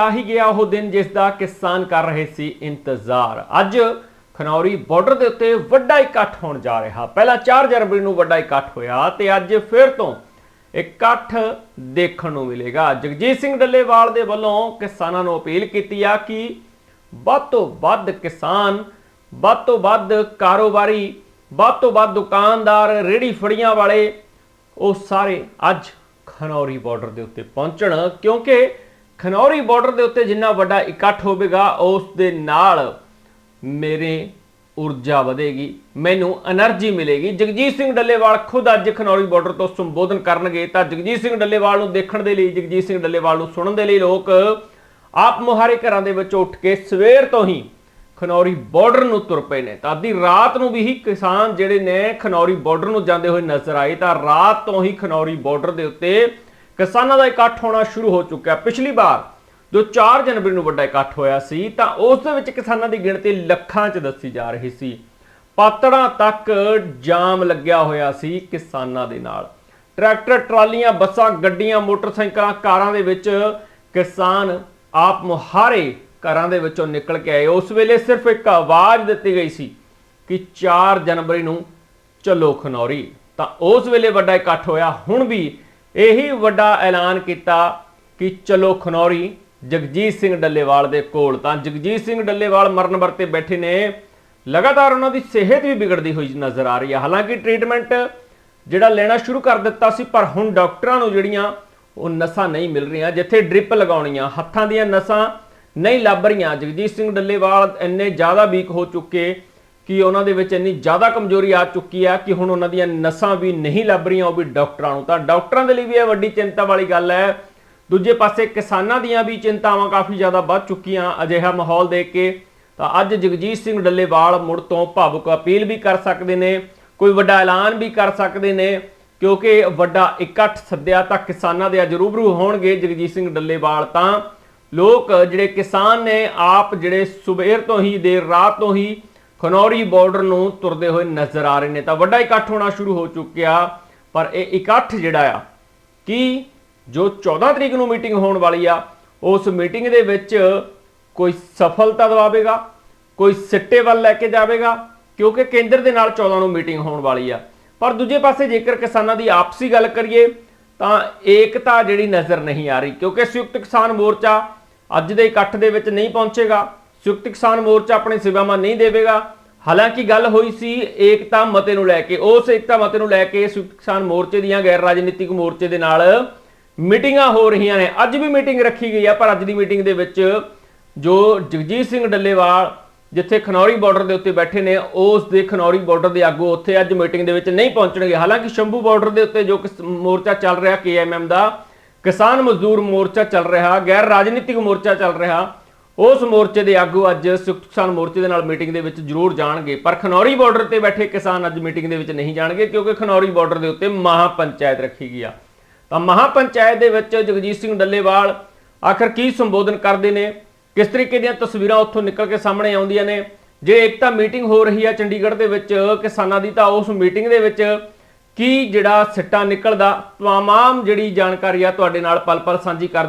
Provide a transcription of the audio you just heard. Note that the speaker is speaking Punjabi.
ਆ ਹੀ ਗਿਆ ਉਹ ਦਿਨ ਜਿਸ ਦਾ ਕਿਸਾਨ ਕਰ ਰਹੇ ਸੀ ਇੰਤਜ਼ਾਰ। ਅੱਜ ਖਨੌਰੀ ਬਾਰਡਰ ਦੇ ਉੱਤੇ ਵੱਡਾ ਇਕੱਠ ਹੋਣ ਜਾ ਰਿਹਾ। ਪਹਿਲਾਂ 4 ਜਨਵਰੀ ਨੂੰ ਵੱਡਾ ਇਕੱਠ ਹੋਇਆ ਤੇ ਅੱਜ ਫਿਰ ਤੋਂ ਇਕੱਠ ਦੇਖਣ ਨੂੰ ਮਿਲੇਗਾ। ਜਗਜੀਤ ਸਿੰਘ ਡੱਲੇਵਾਲ ਦੇ ਵੱਲੋਂ ਕਿਸਾਨਾਂ ਨੂੰ ਅਪੀਲ ਕੀਤੀ ਆ ਕਿ ਵੱਧ ਤੋਂ ਵੱਧ ਕਿਸਾਨ, ਵੱਧ ਤੋਂ ਵੱਧ ਕਾਰੋਬਾਰੀ, ਵੱਧ ਤੋਂ ਵੱਧ ਦੁਕਾਨਦਾਰ ਰੇੜੀ ਫੜੀਆਂ ਵਾਲੇ ਉਹ ਸਾਰੇ ਅੱਜ ਖਨੌਰੀ ਬਾਰਡਰ ਦੇ ਉੱਤੇ ਪਹੁੰਚਣ। ਕਿਉਂਕਿ ਖਨੌਰੀ ਬਾਰਡਰ ਦੇ ਉੱਤੇ ਜਿੰਨਾ ਵੱਡਾ ਇਕੱਠ ਹੋਵੇਗਾ, ਉਸ ਦੇ ਨਾਲ ਮੇਰੇ ਊਰਜਾ ਵਧੇਗੀ, ਮੈਨੂੰ એનર્ਜੀ ਮਿਲੇਗੀ। ਜਗਜੀਤ ਸਿੰਘ ਡੱਲੇਵਾਲ ਖੁਦ ਅੱਜ ਖਨੌਰੀ ਬਾਰਡਰ ਤੋਂ ਸੰਬੋਧਨ ਕਰਨਗੇ। ਤਾਂ ਜਗਜੀਤ ਸਿੰਘ ਡੱਲੇਵਾਲ ਨੂੰ ਦੇਖਣ ਦੇ ਲਈ, ਜਗਜੀਤ ਸਿੰਘ ਡੱਲੇਵਾਲ ਨੂੰ ਸੁਣਨ ਦੇ ਲਈ ਲੋਕ ਆਪ ਮੁਹਾਰੇ ਘਰਾਂ ਦੇ ਵਿੱਚ ਉੱਠ ਕੇ ਸਵੇਰ ਤੋਂ ਹੀ ਖਨੌਰੀ ਬਾਰਡਰ ਨੂੰ ਤੁਰ ਪਏ ਨੇ। ਤਾਂ ਅੱਧੀ ਰਾਤ ਨੂੰ ਵੀ ਹੀ ਕਿਸਾਨ ਜਿਹੜੇ ਨੇ ਖਨੌਰੀ ਬਾਰਡਰ ਨੂੰ ਜਾਂਦੇ ਹੋਏ ਨਜ਼ਰ ਆਏ। ਤਾਂ ਰਾਤ ਤੋਂ ਹੀ ਖਨੌਰੀ ਬਾਰਡਰ ਦੇ ਉੱਤੇ ਕਿਸਾਨਾਂ ਦਾ ਇਕੱਠ ਹੋਣਾ ਸ਼ੁਰੂ ਹੋ ਚੁੱਕਿਆ। ਪਿਛਲੀ ਵਾਰ ਜੋ 4 ਜਨਵਰੀ ਨੂੰ ਵੱਡਾ ਇਕੱਠ ਹੋਇਆ ਸੀ, ਤਾਂ ਉਸ ਦੇ ਵਿੱਚ ਕਿਸਾਨਾਂ ਦੀ ਗਿਣਤੀ ਲੱਖਾਂ 'ਚ ਦੱਸੀ ਜਾ ਰਹੀ ਸੀ। ਪਾਤੜਾਂ ਤੱਕ ਜਾਮ ਲੱਗਿਆ ਹੋਇਆ ਸੀ ਕਿਸਾਨਾਂ ਦੇ ਨਾਲ। ਟਰੈਕਟਰ, ਟਰਾਲੀਆਂ, ਬੱਸਾਂ, ਗੱਡੀਆਂ, ਮੋਟਰਸਾਈਕਲਾਂ, ਕਾਰਾਂ ਦੇ ਵਿੱਚ ਕਿਸਾਨ ਆਪ ਮੁਹਾਰੇ ਘਰਾਂ ਦੇ ਵਿੱਚੋਂ ਨਿਕਲ ਕੇ ਆਏ। ਉਸ ਵੇਲੇ ਸਿਰਫ ਇੱਕ ਆਵਾਜ਼ ਦਿੱਤੀ ਗਈ ਸੀ ਕਿ 4 ਜਨਵਰੀ ਨੂੰ ਚਲੋ ਖਨੌਰੀ। ਤਾਂ ਉਸ ਵੇਲੇ ਵੱਡਾ ਇਕੱਠ ਹੋਇਆ। ਹੁਣ ਵੀ ਇਹੀ ਵੱਡਾ ਐਲਾਨ ਕੀਤਾ ਕਿ ਚਲੋ ਖਨੌਰੀ ਜਗਜੀਤ ਸਿੰਘ ਡੱਲੇਵਾਲ ਦੇ ਕੋਲ ਤਾਂ ਜਗਜੀਤ ਸਿੰਘ ਡੱਲੇਵਾਲ ਮਰਨ ਵਰਤੇ ਬੈਠੇ ਨੇ, ਲਗਾਤਾਰ ਉਹਨਾਂ ਦੀ ਸਿਹਤ ਵੀ ਵਿਗੜਦੀ ਹੋਈ ਨਜ਼ਰ ਆ ਰਹੀ ਹੈ ਹਾਲਾਂਕਿ ਟ੍ਰੀਟਮੈਂਟ ਜਿਹੜਾ ਲੈਣਾ ਸ਼ੁਰੂ ਕਰ ਦਿੱਤਾ ਸੀ, ਪਰ ਹੁਣ ਡਾਕਟਰਾਂ ਨੂੰ ਜਿਹੜੀਆਂ ਉਹ ਨਸਾਂ ਨਹੀਂ ਮਿਲ ਰਹੀਆਂ, ਜਿੱਥੇ ਡ੍ਰਿਪ ਲਗਾਉਣੀਆਂ, ਹੱਥਾਂ ਦੀਆਂ ਨਸਾਂ ਨਹੀਂ ਲੱਭ ਰਹੀਆਂ। ਜਗਜੀਤ ਸਿੰਘ ਡੱਲੇਵਾਲ ਇੰਨੇ ਜ਼ਿਆਦਾ ਵੀਕ ਹੋ ਚੁੱਕੇ ਕਿ ਉਹਨਾਂ ਦੇ ਵਿੱਚ ਇੰਨੀ ਜ਼ਿਆਦਾ ਕਮਜ਼ੋਰੀ ਆ ਚੁੱਕੀ ਆ ਕਿ ਹੁਣ ਉਹਨਾਂ ਦੀਆਂ ਨਸਾਂ ਵੀ ਨਹੀਂ ਲੱਭ ਰਹੀਆਂ ਉਹ ਵੀ ਡਾਕਟਰਾਂ ਨੂੰ। ਤਾਂ ਡਾਕਟਰਾਂ ਦੇ ਲਈ ਵੀ ਇਹ ਵੱਡੀ ਚਿੰਤਾ ਵਾਲੀ ਗੱਲ ਹੈ। ਦੂਜੇ ਪਾਸੇ ਕਿਸਾਨਾਂ ਦੀਆਂ ਵੀ ਚਿੰਤਾਵਾਂ ਕਾਫੀ ਜ਼ਿਆਦਾ ਵੱਧ ਚੁੱਕੀਆਂ ਅਜਿਹਾ ਮਾਹੌਲ ਦੇਖ ਕੇ। ਤਾਂ ਅੱਜ ਜਗਜੀਤ ਸਿੰਘ ਡੱਲੇਵਾਲ ਮੁੜ ਤੋਂ ਭਾਵੁਕ ਅਪੀਲ ਵੀ ਕਰ ਸਕਦੇ ਨੇ, ਕੋਈ ਵੱਡਾ ਐਲਾਨ ਵੀ ਕਰ ਸਕਦੇ ਨੇ, ਕਿਉਂਕਿ ਵੱਡਾ ਇਕੱਠ ਸੱਦਿਆ ਤਾਂ ਕਿਸਾਨਾਂ ਦੇ ਅੱਜ ਰੂਬਰੂ ਹੋਣਗੇ ਜਗਜੀਤ ਸਿੰਘ ਡੱਲੇਵਾਲ। ਤਾਂ ਲੋਕ ਜਿਹੜੇ ਕਿਸਾਨ ਨੇ, ਆਪ ਜਿਹੜੇ ਸਵੇਰ ਤੋਂ ਹੀ, ਦੇਰ ਰਾਤ ਤੋਂ ਹੀ ਖਨੌਰੀ ਬਾਰਡਰ ਨੂੰ ਤੁਰਦੇ ਹੋਏ ਨਜ਼ਰ ਆ ਰਹੇ ਨੇ ਤਾਂ ਵੱਡਾ ਇਕੱਠ ਹੋਣਾ ਸ਼ੁਰੂ ਹੋ ਚੁੱਕਿਆ, ਪਰ ਇਹ ਇਕੱਠ ਜਿਹੜਾ ਆ, ਕਿ ਜੋ 14 ਤਰੀਕ ਨੂੰ ਮੀਟਿੰਗ ਹੋਣ ਵਾਲੀ ਆ, ਉਸ ਮੀਟਿੰਗ ਦੇ ਵਿੱਚ ਕੋਈ ਸਫਲਤਾ ਦਵਾਵੇਗਾ, ਕੋਈ ਸਿੱਟੇ ਵੱਲ ਲੈ ਕੇ ਜਾਵੇਗਾ, ਕਿਉਂਕਿ ਕੇਂਦਰ ਦੇ ਨਾਲ 14 ਨੂੰ ਮੀਟਿੰਗ ਹੋਣ ਵਾਲੀ ਆ। ਪਰ ਦੂਜੇ ਪਾਸੇ ਜੇਕਰ ਕਿਸਾਨਾਂ ਦੀ ਆਪਸੀ ਗੱਲ ਕਰੀਏ, ਤਾਂ ਏਕਤਾ ਜਿਹੜੀ ਨਜ਼ਰ ਨਹੀਂ ਆ ਰਹੀ, ਕਿਉਂਕਿ ਸੰਯੁਕਤ ਕਿਸਾਨ ਮੋਰਚਾ ਅੱਜ ਦੇ ਇਕੱਠ ਦੇ ਵਿੱਚ ਨਹੀਂ ਪਹੁੰਚੇਗਾ। ਸੰਯੁਕਤ ਕਿਸਾਨ ਮੋਰਚਾ ਆਪਣੀ ਸੇਵਾਵਾਂ ਨਹੀਂ ਦੇਵੇਗਾ। ਹਾਲਾਂਕਿ ਗੱਲ ਹੋਈ ਸੀ ਏਕਤਾ ਮਤੇ ਨੂੰ ਲੈ ਕੇ। ਉਸ ਏਕਤਾ ਮਤੇ ਨੂੰ ਲੈ ਕੇ ਸੰਯੁਕਤ ਕਿਸਾਨ ਮੋਰਚੇ ਦੀਆਂ ਗੈਰ ਰਾਜਨੀਤਿਕ ਮੋਰਚੇ ਦੇ ਨਾਲ ਮੀਟਿੰਗਾਂ ਹੋ ਰਹੀਆਂ ਨੇ। ਅੱਜ ਵੀ ਮੀਟਿੰਗ ਰੱਖੀ ਗਈ ਆ, ਪਰ ਅੱਜ ਦੀ ਮੀਟਿੰਗ ਦੇ ਵਿੱਚ ਜੋ ਜਗਜੀਤ ਸਿੰਘ ਡੱਲੇਵਾਲ, ਜਿੱਥੇ ਖਨੌਰੀ ਬਾਰਡਰ ਦੇ ਉੱਤੇ ਬੈਠੇ ਨੇ, ਉਸ ਦੇ ਖਨੌਰੀ ਬਾਰਡਰ ਦੇ ਆਗੂ ਉੱਥੇ ਅੱਜ ਮੀਟਿੰਗ ਦੇ ਵਿੱਚ ਨਹੀਂ ਪਹੁੰਚਣਗੇ। ਹਾਲਾਂਕਿ ਸ਼ੰਭੂ ਬਾਰਡਰ ਦੇ ਉੱਤੇ ਜੋ ਕਿਸ- ਮੋਰਚਾ ਚੱਲ ਰਿਹਾ, ਕੇਐਮਐਮ ਦਾ, ਕਿਸਾਨ ਮਜ਼ਦੂਰ ਮੋਰਚਾ ਚੱਲ ਰਿਹਾ, ਗੈਰ ਰਾਜਨੀਤਿਕ ਮੋਰਚਾ ਚੱਲ ਰਿਹਾ ਉਸ ਮੋਰਚੇ ਦੇ ਆਗੂ ਅੱਜ ਸੰਯੁਕਤ ਕਿਸਾਨ ਮੋਰਚੇ ਦੇ ਨਾਲ ਮੀਟਿੰਗ ਦੇ ਵਿੱਚ ਜ਼ਰੂਰ ਜਾਣਗੇ। ਪਰ ਖਨੌਰੀ ਬਾਰਡਰ ਤੇ ਬੈਠੇ ਕਿਸਾਨ ਅੱਜ ਮੀਟਿੰਗ ਦੇ ਵਿੱਚ ਨਹੀਂ ਜਾਣਗੇ ਕਿਉਂਕਿ ਖਨੌਰੀ ਬਾਰਡਰ ਦੇ ਉੱਤੇ ਮਹਾ ਪੰਚਾਇਤ ਰੱਖੀ ਗਈ ਆ। ਤਾਂ ਮਹਾ ਪੰਚਾਇਤ ਦੇ ਵਿੱਚ ਜਗਜੀਤ ਸਿੰਘ ਡੱਲੇਵਾਲ ਆਖਰ ਕੀ ਸੰਬੋਧਨ ਕਰਦੇ ਨੇ? ਕਿਸ ਤਰੀਕੇ ਦੀਆਂ ਤਸਵੀਰਾਂ ਉੱਥੋਂ ਨਿਕਲ ਕੇ ਸਾਹਮਣੇ ਆਉਂਦੀਆਂ ਨੇ? ਜੇ ਇੱਕ ਤਾਂ ਮੀਟਿੰਗ ਹੋ ਰਹੀ ਆ ਚੰਡੀਗੜ੍ਹ ਦੇ ਵਿੱਚ ਕਿਸਾਨਾਂ ਦੀ, ਤਾਂ ਉਸ ਮੀਟਿੰਗ ਦੇ ਵਿੱਚ ਕੀ ਜਿਹੜਾ ਸਿੱਟਾ ਨਿਕਲਦਾ? ਤਮਾਮ ਜਿਹੜੀ ਜਾਣਕਾਰੀ ਆ ਤੁਹਾਡੇ ਨਾਲ ਪਲ ਪਲ ਸਾਂਝੀ ਕਰਦੇ